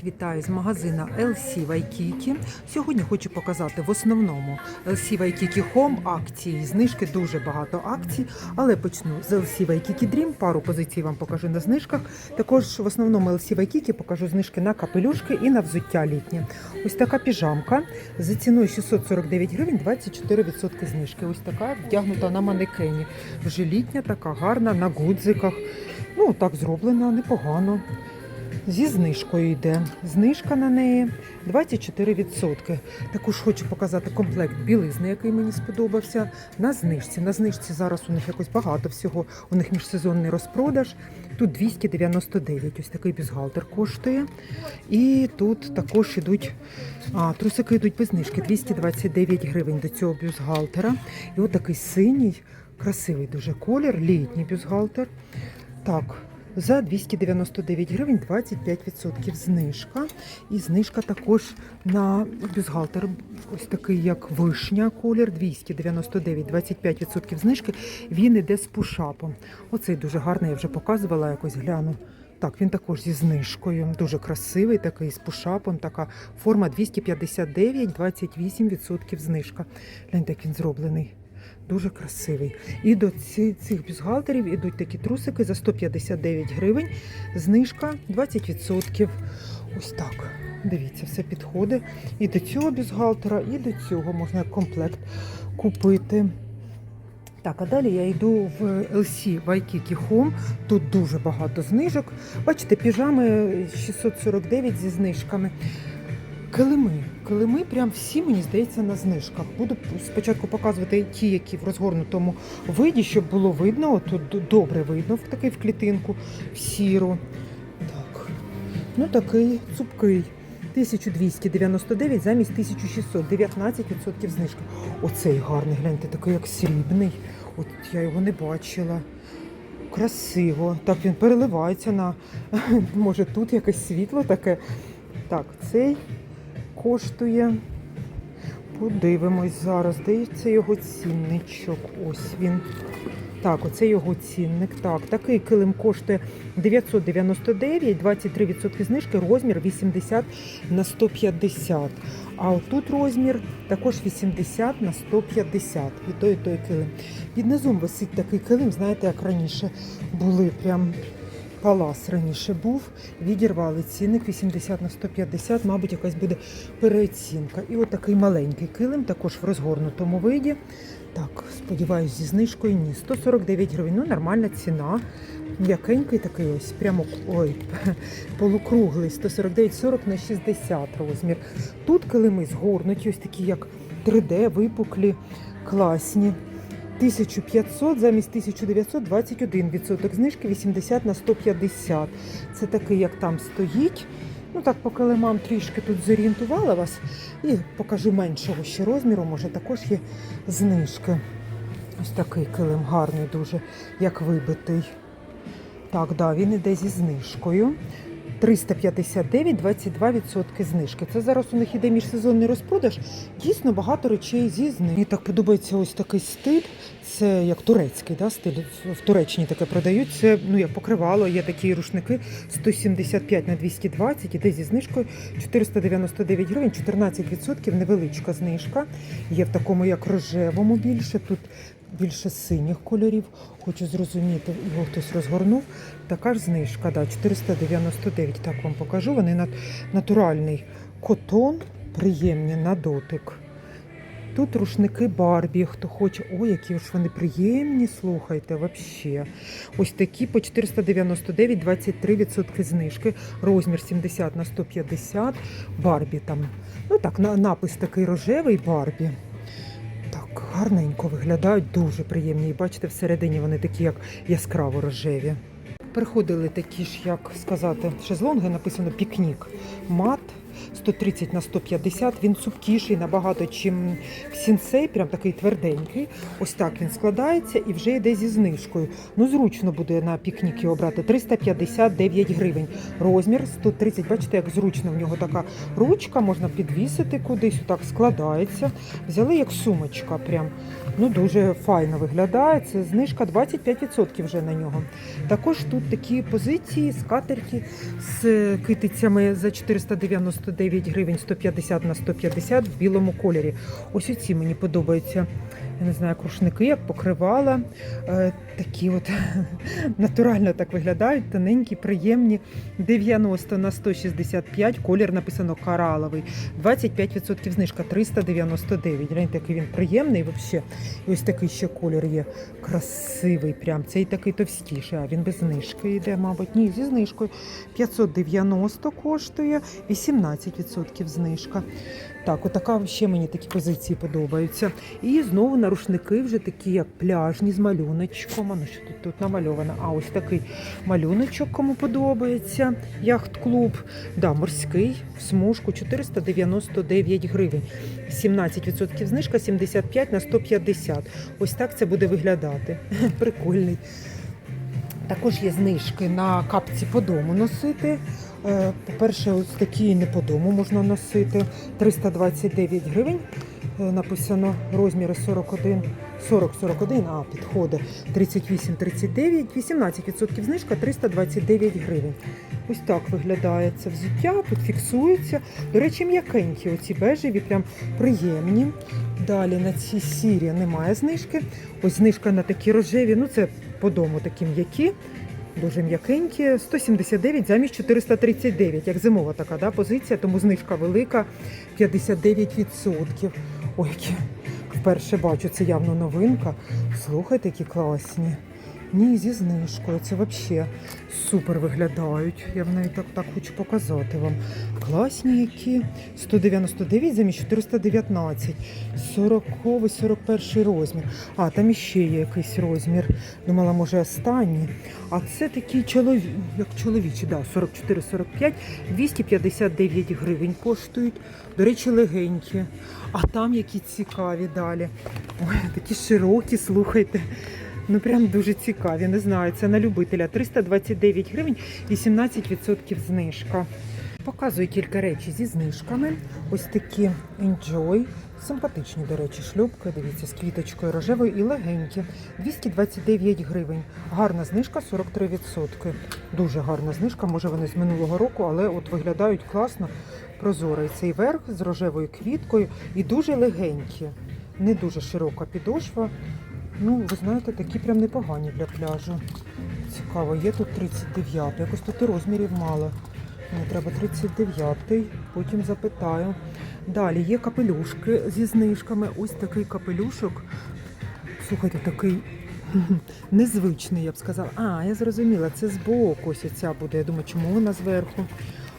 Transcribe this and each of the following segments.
Всіх вітаю з магазина LC Waikiki. Сьогодні хочу показати в основному LC Waikiki Home акції. Знижки дуже багато акцій, але почну з LC Waikiki Dream. Пару позицій вам покажу на знижках. Також в основному LC Waikiki покажу знижки на капелюшки і на взуття літнє. Ось така піжамка за ціною 649 гривень, 24% знижки. Ось така вдягнута на манекені. Вже літня, така гарна, на гудзиках. Ну, так зроблена, непогано. Зі знижкою йде. Знижка на неї 24%. Також хочу показати комплект білизни, який мені сподобався. На знижці. На знижці зараз у них якось багато всього. У них міжсезонний розпродаж. Тут 299. Ось такий бюстгальтер коштує. І тут також ідуть а, трусики йдуть без знижки. 229 гривень до цього бюстгальтера. І от синій, красивий дуже колір, літній бюстгальтер. Так, за 299 гривень 25% знижка. І знижка також на бюстгальтер. Ось такий, як вишня, колір 299, 25% знижки. Він іде з пушапом. Оцей дуже гарний, я вже показувала, якось гляну. Так, він також зі знижкою. Дуже красивий, такий з пушапом. Така форма 259, 28% знижка. Гляньте, як він зроблений. Дуже красивий. І до цих бюстгальтерів ідуть такі трусики за 159 гривень. Знижка 20%. Ось так. Дивіться, все підходить. І до цього бюстгальтера, і до цього можна комплект купити. Так, а далі я йду в LC Waikiki Home. Тут дуже багато знижок. Бачите, піжами 649 зі знижками. Килими. Килими прям всі, мені здається, на знижках. Буду спочатку показувати ті, які в розгорнутому виді, щоб було видно. Тут добре видно в такий в клітинку, в сіру. Так. Ну такий цупкий. 1299 замість 1600, 19% знижка. Оцей гарний, гляньте, такий як срібний. От я його не бачила. Красиво. Так він переливається на. Може тут якесь світло таке. Так, цей коштує. Подивимось зараз. Це його цінничок? Ось він. Так, оце його цінник. Так, такий килим коштує 999, 23% знижки, розмір 80 на 150. А отут розмір також 80 на 150. І той, і той килим. Під низом висить такий килим, знаєте, як раніше були прям палас раніше був, відірвали цінник 80 на 150, мабуть, якась буде переоцінка. І от такий маленький килим, також в розгорнутому виді. Так, сподіваюся, зі знижкою ні. 149 гривень. Ну, нормальна ціна. М'якенький такий ось, прямо ой, полукруглий, 149,40 на 60 розмір. Тут килими згорнуті, ось такі, як 3D, випуклі, класні. 1500 замість 1900 21% знижки 80 на 150. Це такий, як там стоїть. Ну так, по килимам трішки тут зорієнтувала вас і покажу меншого ще розміру, може також є знижки. Ось такий килим гарний, дуже як вибитий. Так, да, він іде зі знижкою. 359, 22% знижки. Це зараз у них іде міжсезонний розпродаж. Дійсно багато речей зі знижкою. Мені так подобається ось такий стиль. Це як турецький да, стиль. В Туреччині таке продають. Це ну як покривало, є такі рушники 175 на 220, іде зі знижкою 499 гривень, 14% невеличка знижка. Є в такому як рожевому більше. Тут більше синіх кольорів. Хочу зрозуміти, його хтось розгорнув. Така ж знижка, да, 499. Так вам покажу. Вони нат- натуральний котон, приємні на дотик. Тут рушники Барбі, хто хоче. Ой, які ж вони приємні, слухайте, вообще. Ось такі по 499, 23% знижки, розмір 70 на 150, Барбі там. Ну так, напис такий рожевий Барбі. Так, гарненько виглядають, дуже приємні. І бачите, всередині вони такі, як яскраво рожеві. Приходили такі ж, як сказати, шезлонги, написано пікнік. Мат 130 на 150. Він цупкіший набагато, чим сінсей, прям такий тверденький. Ось так він складається і вже йде зі знижкою. Ну, зручно буде на пікніки обрати. 359 гривень. Розмір 130. Бачите, як зручно в нього така ручка, можна підвісити кудись, так складається. Взяли як сумочка. Прям. Ну, дуже файно виглядає. Це знижка 25% вже на нього. Також тут такі позиції, скатерки з китицями за 499 гривень 150 на 150 в білому кольорі. Ось оці мені подобаються. Я не знаю, як рушники, як покривала. Е, такі от натурально так виглядають, тоненькі, приємні. 90 на 165, колір написано кораловий. 25% знижка 399. Гляньте, який він приємний взагалі. І ось такий ще колір є. Красивий прям. Цей такий товстіший, а він без знижки йде, мабуть. Ні, зі знижкою. 590 коштує, 18% знижка. Так, отака ще мені такі позиції подобаються. І знову на рушники вже такі, як пляжні з малюночком. А ну що тут, тут намальовано? А ось такий малюночок, кому подобається. Яхт-клуб. Да, морський в смужку 499 гривень. 17% знижка, 75 на 150. Ось так це буде виглядати. Прикольний. Також є знижки на капці по дому носити. Е, По-перше, ось такі не по дому можна носити. 329 гривень. Е, Написано розміри 41, 40-41, а підходи 38-39, 18% знижка 329 гривень. Ось так виглядає це взуття, тут фіксується. До речі, м'якенькі, оці бежеві, прям приємні. Далі на ці сірі немає знижки. Ось знижка на такі рожеві, ну це по дому такі м'які. Дуже м'якенькі, 179 замість 439, як зимова така да, позиція, тому знижка велика 59%. Ой, які вперше бачу, це явно новинка. Слухайте, які класні. Ні, зі знижкою. Це взагалі супер виглядають. Я б навіть так, так хочу показати вам. Класні які. 199 замість 419. 40 41 розмір. А, там іще є якийсь розмір. Думала, може останній. А це такі чолові... як чоловічі, да, 44-45, 259 гривень коштують. До речі, легенькі. А там які цікаві далі. Ой, такі широкі, слухайте. Ну прям дуже цікаві, не знаю. Це на любителя. 329 гривень, 18% знижка. Показую кілька речей зі знижками. Ось такі Enjoy. Симпатичні, до речі, шлюбки. Дивіться, з квіточкою рожевою і легенькі. 229 гривень. Гарна знижка 43%. Дуже гарна знижка. Може вони з минулого року, але от виглядають класно. Прозорий цей верх з рожевою квіткою і дуже легенькі. Не дуже широка підошва. Ну, ви знаєте, такі прям непогані для пляжу. Цікаво, є тут 39, якось тут і розмірів мало. Мені треба 39, потім запитаю. Далі є капелюшки зі знижками. Ось такий капелюшок. Слухайте, такий незвичний, я б сказала. А, я зрозуміла, це збоку ось ця буде. Я думаю, чому вона зверху?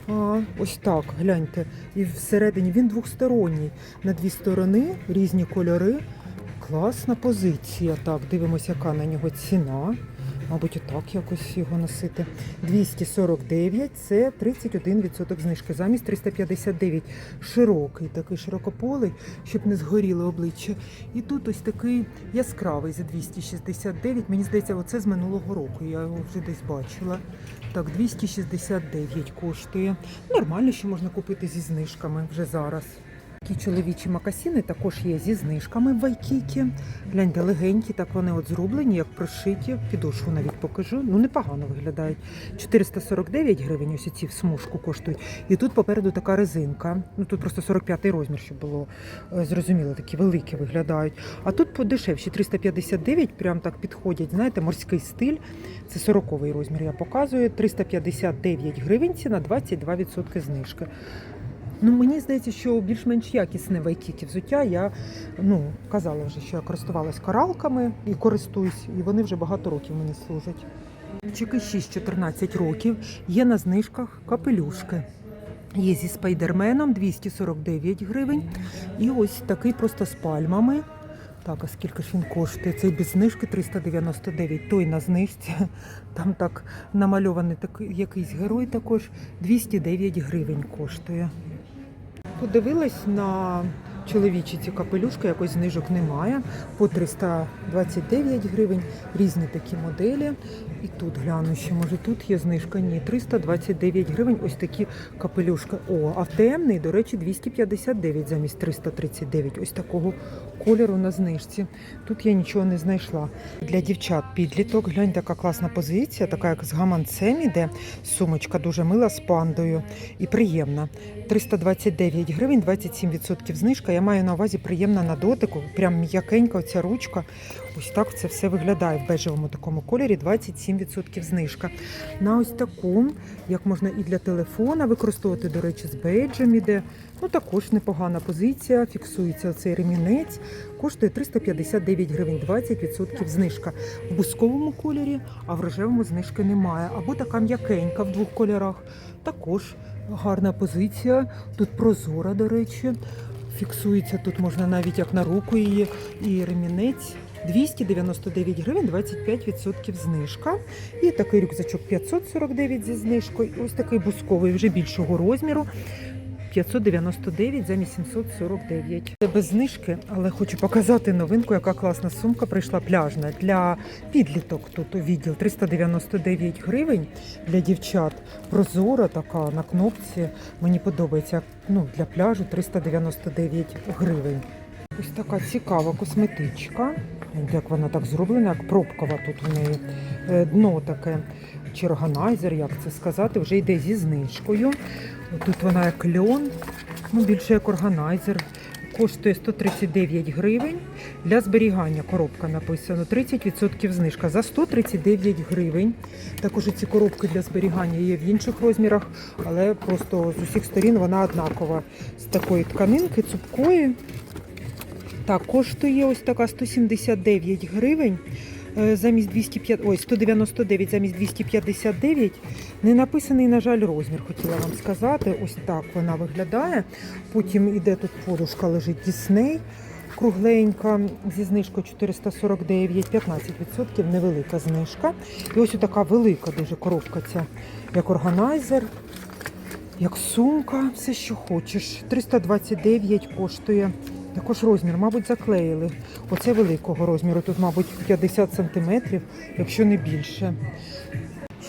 А, ось так, гляньте. І всередині він двосторонній. На дві сторони різні кольори. Класна позиція. Так, дивимося, яка на нього ціна. Мабуть, отак якось його носити. 249 це 31% знижки. Замість 359. Широкий, такий широкополий, щоб не згоріло обличчя. І тут ось такий яскравий за 269. Мені здається, оце з минулого року. Я його вже десь бачила. Так, 269 коштує. Нормально, що можна купити зі знижками вже зараз. Такі чоловічі макасіни також є зі знижками в Вайкікі. Гляньте, легенькі, так вони от зроблені, як прошиті. Підошву навіть покажу. Ну, непогано виглядають. 449 гривень ось ці в смужку коштують. І тут попереду така резинка. Ну тут просто 45-й розмір, щоб було е, зрозуміло, такі великі виглядають. А тут подешевші 359, прям так підходять. Знаєте, морський стиль. Це 40-й розмір. Я показую. 359 гривень, ціна 22% знижки. Ну, мені здається, що більш-менш якісне вайкікі взуття. Я ну, казала вже, що я користувалась коралками і користуюсь, і вони вже багато років мені служать. Чеки 6-14 років є на знижках капелюшки. Є зі спайдерменом 249 гривень. І ось такий просто з пальмами. Так, а скільки ж він коштує? Цей без знижки 399, той на знижці. Там так намальований такий якийсь герой також 209 гривень коштує. Подивилась на чоловічі ці капелюшки, якось знижок немає. По 329 гривень, різні такі моделі. І тут гляну, що може тут є знижка. Ні, 329 гривень. Ось такі капелюшки. О, а в темний, до речі, 259 замість 339. Ось такого кольору на знижці. Тут я нічого не знайшла. Для дівчат підліток. Глянь, така класна позиція, така як з гаманцем іде. Сумочка дуже мила з пандою і приємна. 329 гривень, 27% знижка. Я маю на увазі приємна на дотику, прям м'якенька оця ручка. Ось так це все виглядає в бежевому такому кольорі. 27% знижка. На ось таку, як можна і для телефона використовувати, до речі, з бейджем іде. Ну також непогана позиція. Фіксується цей ремінець. Коштує 359 гривень, 20% знижка. В бусковому кольорі, а в рожевому знижки немає. Або така м'якенька в двох кольорах. Також гарна позиція. Тут прозора, до речі. Фіксується тут можна навіть як на руку її. І ремінець 299 гривень, 25% знижка. І такий рюкзачок 549 зі знижкою. Ось такий бусковий вже більшого розміру. 599 замість 749. Це без знижки, але хочу показати новинку, яка класна сумка прийшла пляжна для підліток. Тут у відділ 399 гривень для дівчат. Прозора така на кнопці. Мені подобається. Ну для пляжу 399 гривень. Ось така цікава косметичка. Як вона так зроблена, як пробкова тут у неї Е, дно таке. Чи як це сказати, вже йде зі знижкою. Тут вона як льон, ну більше як органайзер. Коштує 139 гривень. Для зберігання коробка написано 30% знижка за 139 гривень. Також ці коробки для зберігання є в інших розмірах, але просто з усіх сторін вона однакова. З такої тканинки, цупкої. Так, коштує ось така 179 гривень. Е, Замість 205, ой, 199 замість 259. Не написаний, на жаль, розмір, хотіла вам сказати. Ось так вона виглядає. Потім іде тут подушка, лежить Дісней. Кругленька зі знижкою 449, 15%, невелика знижка. І ось така велика дуже коробка ця, як органайзер, як сумка, все, що хочеш. 329 коштує. Також розмір, мабуть, заклеїли. Оце великого розміру. Тут, мабуть, 50 сантиметрів, якщо не більше.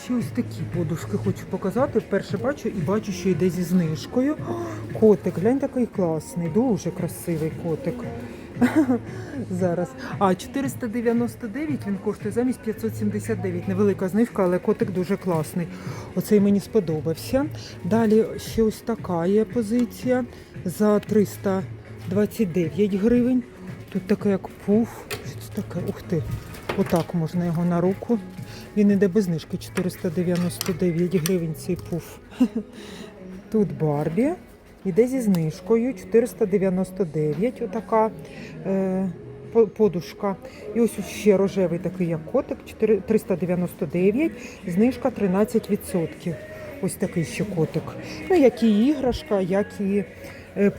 Ще ось такі подушки хочу показати. Вперше бачу і бачу, що йде зі знижкою. Котик, глянь, такий класний, дуже красивий котик. Зараз. А 499 він коштує замість 579. Невелика знижка, але котик дуже класний. Оцей мені сподобався. Далі ще ось така є позиція за 329 гривень. Тут таке як пуф. Що це таке? Ух ти. Отак можна його на руку. Він іде без знижки 499 гривень цей пуф. Тут Барбі. Іде зі знижкою 499, отака е, подушка. І ось ще рожевий такий як котик, 399, знижка 13%. Ось такий ще котик. Ну, як і іграшка, як і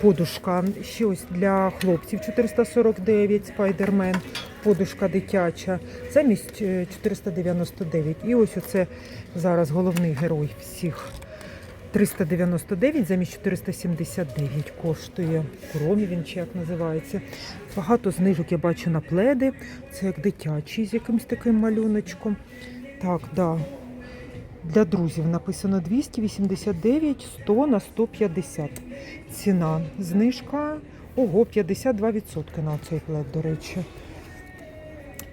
подушка. Ще ось для хлопців 449, спайдермен, подушка дитяча, замість е, 499. І ось оце зараз головний герой всіх. 399 замість 479 коштує. Кромі він чи як називається. Багато знижок я бачу на пледи. Це як дитячий з якимось таким малюночком. Так, да. Для друзів написано 289, 100 на 150. Ціна. Знижка. Ого, 52% на цей плед, до речі.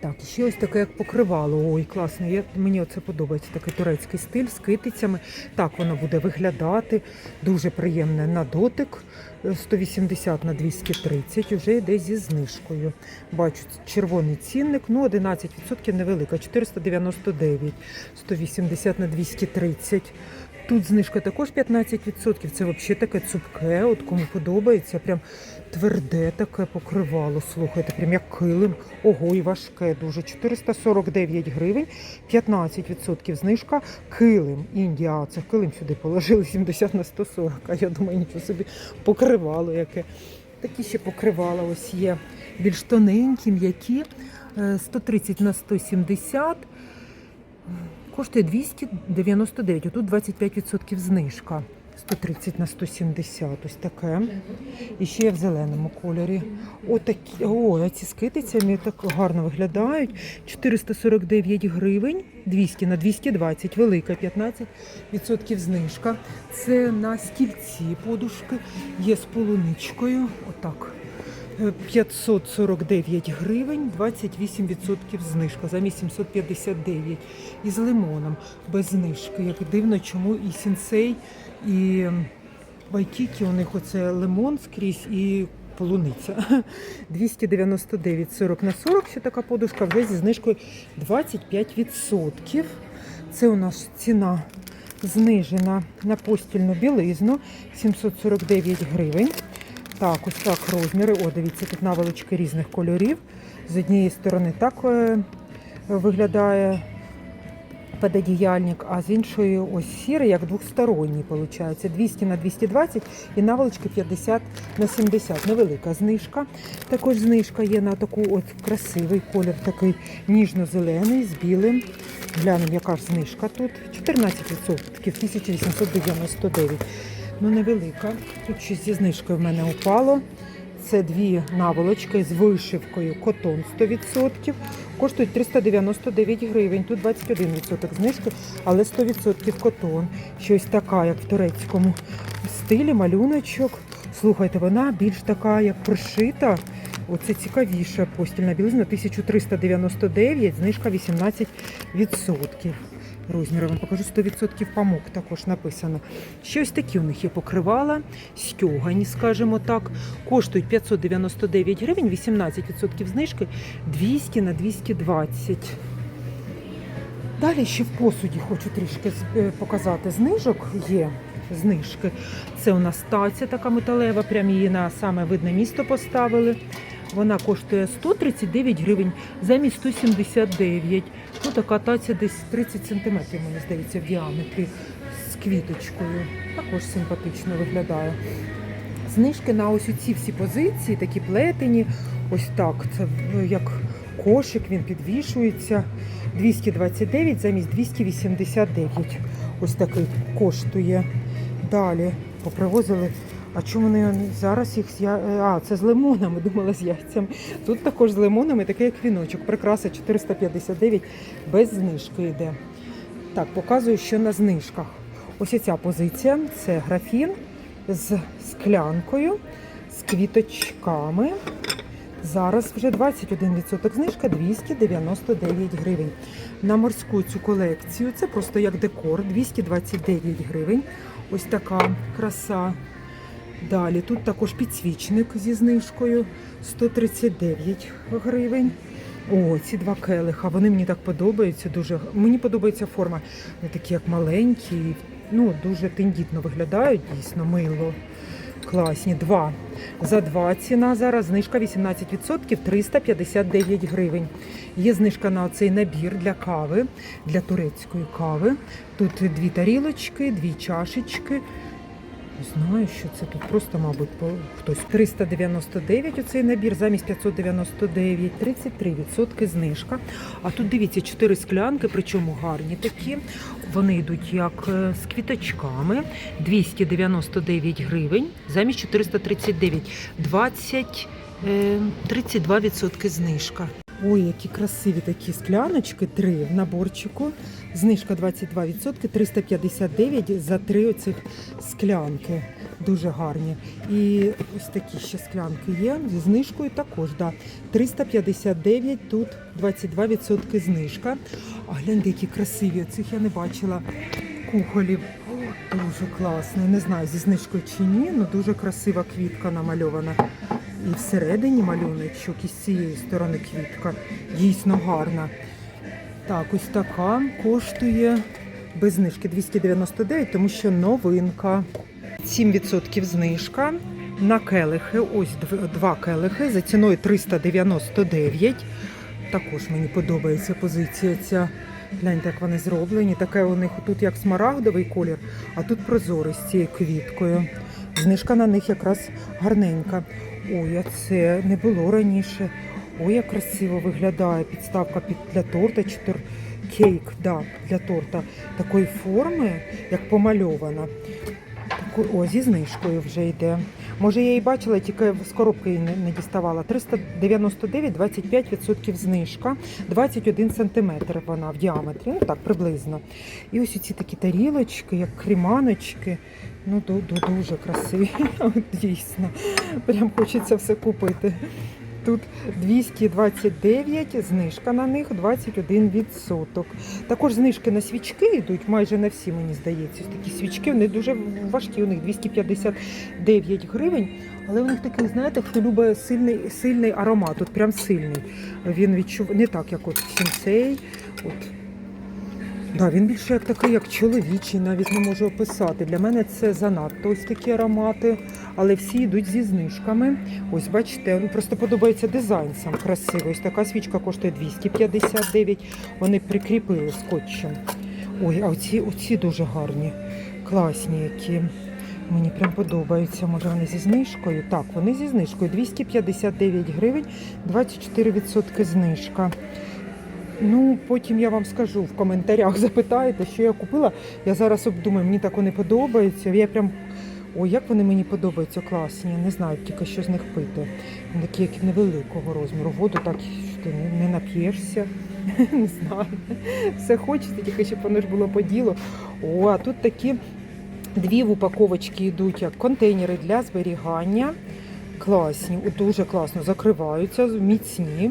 Так, ще ось таке як покривало. Ой, класно. Я, мені оце подобається такий турецький стиль з китицями. Так воно буде виглядати. Дуже приємне на дотик. Е, 180 на 230 вже йде зі знижкою. Бачу, червоний цінник, ну 11% невелика, 499, 180 на 230. Тут знижка також 15%. Це взагалі таке цупке, от кому подобається, прям тверде таке покривало. Слухайте, прям як килим. Ого, і важке дуже. 449 гривень, 15% знижка. Килим. Індія, це килим сюди положили 70 на 140. А я думаю, нічого собі покривало яке. Такі ще покривала ось є. Більш тоненькі, м'які. Е, 130 на 170. Коштує 299, отут 25% знижка. 130 на 170, ось таке. І ще є в зеленому кольорі. Отакі, о, ці з китицями так гарно виглядають. 449 гривень, 200 на 220, велика, 15% знижка. Це на стільці подушки, є з полуничкою, отак. Е, 549 гривень, 28% знижка, замість 759. І з лимоном без знижки. Як дивно, чому і сінсей, і Вайкікі у них оце лимон скрізь і полуниця. 299 40 на 40, ще така подушка, вже зі знижкою 25%. Це у нас ціна знижена на постільну білизну 749 гривень. Так, ось так розміри. О, дивіться, тут наволочки різних кольорів. З однієї сторони так е, виглядає пододіяльник, а з іншої ось сірий, як двосторонній, виходить. 200 на 220 і наволочки 50 на 70. Невелика знижка. Також знижка є на таку от красивий колір, такий ніжно-зелений з білим. Глянемо, яка ж знижка тут. 14%, 1899. Ну, невелика. Тут щось зі знижкою в мене упало. Це дві наволочки з вишивкою котон 100%. Коштують 399 гривень. Тут 21% знижки, але 100% котон. Щось така, як в турецькому стилі, малюночок. Слухайте, вона більш така, як прошита. Оце цікавіша постільна білизна 1399, знижка 18%. Розміри вам покажу 100% памук також написано. Ще ось такі у них є покривала, стьогані, скажімо так. Коштують 599 гривень, 18% знижки, 200 на 220. Далі ще в посуді хочу трішки е, показати знижок. Є знижки. Це у нас таця така металева, прям її на саме видне місто поставили. Вона коштує 139 гривень замість 179. Ну, така таця десь 30 сантиметрів, мені здається, в діаметрі з квіточкою. Також симпатично виглядає. Знижки на ось ці всі позиції, такі плетені. Ось так. Це як кошик, він підвішується. 229 замість 289. Ось такий коштує. Далі попривозили. А чому вони зараз їх з я... е, А, це з лимонами, думала з яйцями. Тут також з лимонами, такий як віночок. Прикраса 459 без знижки йде. Так, показую, що на знижках. Ось ця позиція це графін з склянкою, з квіточками. Зараз вже 21% знижка 299 гривень. На морську цю колекцію це просто як декор 229 гривень. Ось така краса. Далі тут також підсвічник зі знижкою 139 гривень. О, ці два келиха, вони мені так подобаються дуже. Мені подобається форма. Вони такі як маленькі, ну дуже тендітно виглядають, дійсно мило. Класні. Два. За два ціна зараз знижка 18%, 359 гривень. Є знижка на цей набір для кави, для турецької кави. Тут дві тарілочки, дві чашечки. Знаю, що це тут просто, мабуть, хтось 399 оцей набір, замість 599, 33% знижка. А тут дивіться, чотири склянки, причому гарні такі. Вони йдуть як е, з квіточками, 299 гривень, замість 439, 20, е, 32% знижка. Ой, які красиві такі скляночки, три в наборчику. Знижка 22%, 359 за три оцих склянки. Дуже гарні. І ось такі ще склянки є. Зі знижкою також, да. 359, тут 22% знижка. А гляньте, які красиві. Цих я не бачила кухолів. Дуже класний. Не знаю, зі знижкою чи ні, але дуже красива квітка намальована. І всередині малюночок, і з цієї сторони квітка. Дійсно гарна. Так, ось така коштує без знижки 299, тому що новинка. 7% знижка на келихи. Ось два келихи за ціною 399. Також мені подобається позиція ця. Гляньте, як вони зроблені. Таке у них тут як смарагдовий колір, а тут прозорий з цією квіткою. Знижка на них якраз гарненька. Ой, а це не було раніше. Ой, як красиво виглядає підставка під для торта. Чотир... Кейк, да, для торта такої форми, як помальована. Ку- О, зі знижкою вже йде. Може, я її бачила, тільки з коробки її не, діставала. 399, 25% знижка, 21 см вона в діаметрі, ну так, приблизно. І ось ці такі тарілочки, як креманочки. Ну, ду- ду- дуже красиві, дійсно. Прям хочеться все купити. Тут 229, знижка на них 21%. Також знижки на свічки йдуть, майже на всі, мені здається. Такі свічки, вони дуже важкі, у них 259 гривень. Але у них такий, знаєте, хто любить сильний, сильний аромат, от прям сильний. Він відчув не так, як от сінцей. От. Да, він більше як такий, як чоловічий, навіть не можу описати. Для мене це занадто ось такі аромати, але всі йдуть зі знижками. Ось бачите, ну, просто подобається дизайн сам красивий. Ось така свічка коштує 259. Вони прикріпили скотчем. Ой, а оці, оці дуже гарні, класні які. Мені прям подобаються. Може вони зі знижкою? Так, вони зі знижкою. 259 гривень, 24% знижка. Ну, потім я вам скажу в коментарях, запитаєте, що я купила. Я зараз обдумаю, мені так вони подобаються. Я прям. Ой, як вони мені подобаються, класні. Я Не знаю тільки, що з них пити. Вони такі, як невеликого розміру. Воду так що ти не, не нап'єшся. Не знаю. Все хочеться, тільки щоб воно ж було по ділу. О, а тут такі дві в упаковочці йдуть, як контейнери для зберігання. Класні, дуже класно закриваються, міцні.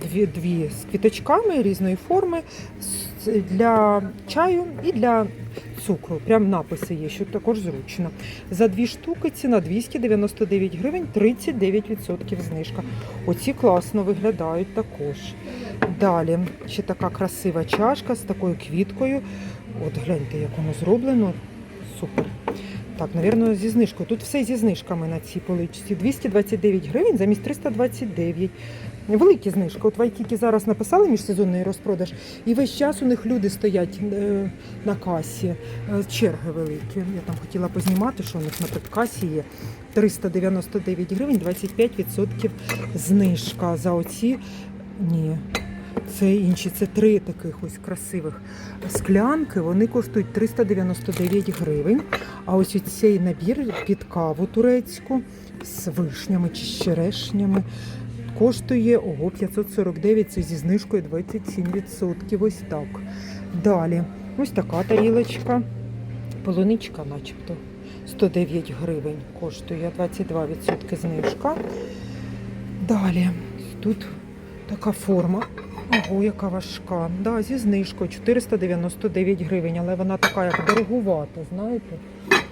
Дві, дві з квіточками різної форми для чаю і для цукру. Прям написи є, що також зручно. За дві штуки ціна 299 гривень, 39% знижка. Оці класно виглядають також. Далі ще така красива чашка з такою квіткою. От гляньте, як воно зроблено. Супер. Так, напевно, зі знижкою. Тут все зі знижками на цій поличці. 229 гривень замість 329. Великі знижки. От Вайкіки зараз написали міжсезонний розпродаж, і весь час у них люди стоять е, на касі. Е, черги великі. Я там хотіла познімати, що у них на касі є. 399 гривень, 25% знижка за оці. Ні. Це інші, це три таких ось красивих склянки. Вони коштують 399 гривень. А ось цей набір під каву турецьку з вишнями чи з черешнями коштує ого 549, це зі знижкою 27%. Ось так. Далі, ось така тарілочка. Полуничка, начебто. 109 гривень коштує 22% знижка. Далі, тут така форма. Ого, яка важка. Да, зі знижкою 499 гривень, але вона така як дорогувата, знаєте,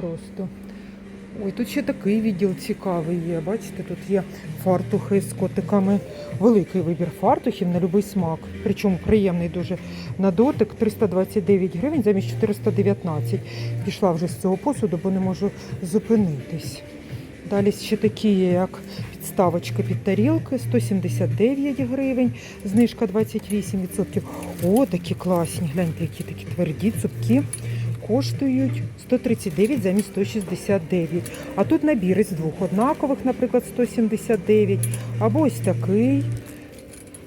просто. Ой, тут ще такий відділ цікавий є. Бачите, тут є фартухи з котиками. Великий вибір фартухів на будь-який смак. Причому приємний дуже на дотик. 329 гривень замість 419. Пішла вже з цього посуду, бо не можу зупинитись. Далі ще такі є, як підставочка під тарілки, 179 гривень, знижка 28%. О, такі класні, гляньте, які такі тверді, цупкі. Коштують 139 замість 169. А тут набір із двох однакових, наприклад, 179. Або ось такий.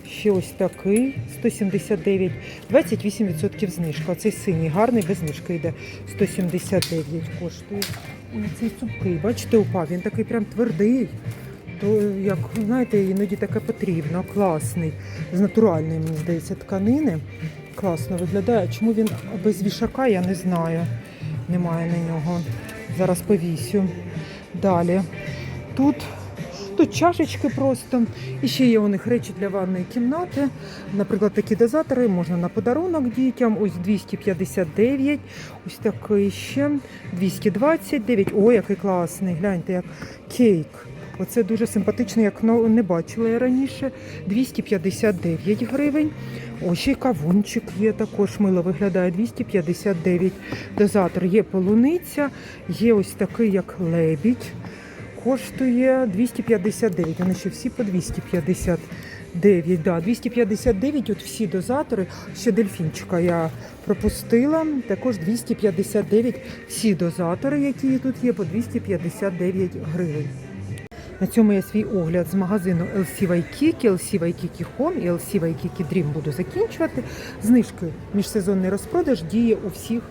Ще ось такий 179, 28% знижка. Цей синій гарний, без знижки йде 179 коштує. Ой, Цей цупкий, бачите, упав. Він такий прям твердий. То як знаєте, іноді таке потрібно, класний, з натуральної, мені здається, тканини. Класно виглядає. Чому він без вішака, я не знаю. Немає на нього. Зараз повісю. Далі. Тут Тут чашечки просто. І ще є у них речі для ванної кімнати. Наприклад, такі дозатори можна на подарунок дітям. Ось 259, ось такий ще 229. Ой, який класний. Гляньте, як кейк. Оце дуже симпатично, як не бачила я раніше. 259 гривень. Ось й кавунчик є, також мило виглядає 259. Дозатор є полуниця, є ось такий, як лебідь коштує 259. Вони ще всі по 259. Да, 259, от всі дозатори. Ще дельфінчика я пропустила. Також 259 всі дозатори, які тут є, по 259 гривень. На цьому я свій огляд з магазину LC Waikiki, LC Waikiki Home і LC Waikiki Dream буду закінчувати. Знижки міжсезонний розпродаж діє у всіх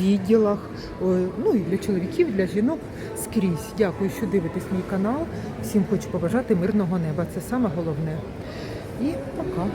відділах, е, ну і для чоловіків, для жінок скрізь. Дякую, що дивитесь мій канал. Всім хочу побажати мирного неба. Це саме головне. І пока.